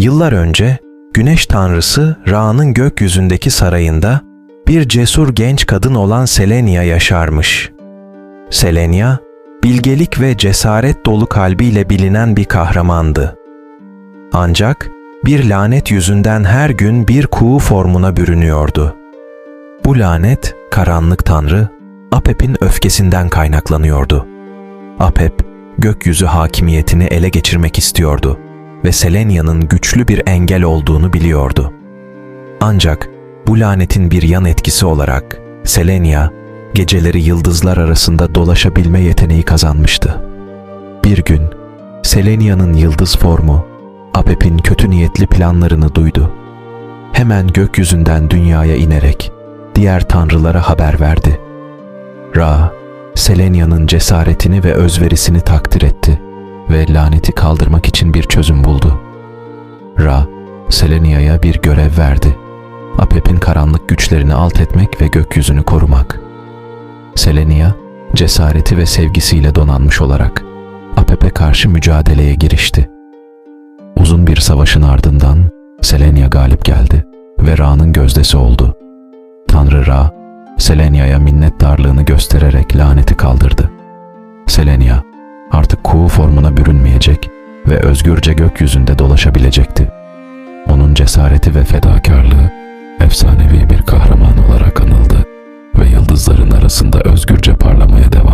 Yıllar önce güneş tanrısı Ra'nın gökyüzündeki sarayında bir cesur genç kadın olan Selenia yaşarmış. Selenia, bilgelik ve cesaret dolu kalbiyle bilinen bir kahramandı. Ancak bir lanet yüzünden her gün bir kuğu formuna bürünüyordu. Bu lanet, karanlık tanrı, Apep'in öfkesinden kaynaklanıyordu. Apep, gökyüzü hakimiyetini ele geçirmek istiyordu ve Selenia'nın güçlü bir engel olduğunu biliyordu. Ancak bu lanetin bir yan etkisi olarak Selenia, geceleri yıldızlar arasında dolaşabilme yeteneği kazanmıştı. Bir gün Selenia'nın yıldız formu Apep'in kötü niyetli planlarını duydu. Hemen gökyüzünden dünyaya inerek diğer tanrılara haber verdi. Ra, Selenia'nın cesaretini ve özverisini takdir etti ve laneti kaldırmak için bir çözüm buldu. Ra, Selenia'ya bir görev verdi. Apep'in karanlık güçlerini alt etmek ve gökyüzünü korumak. Selenia, cesareti ve sevgisiyle donanmış olarak Apep'e karşı mücadeleye girişti. Uzun bir savaşın ardından Selenia galip geldi ve Ra'nın gözdesi oldu. Tanrı Ra, Selenia'ya minnettarlığını göstererek laneti kaldırdı. Selenia formuna bürünmeyecek ve özgürce gökyüzünde dolaşabilecekti. Onun cesareti ve fedakarlığı efsanevi bir kahraman olarak anıldı ve yıldızların arasında özgürce parlamaya devam.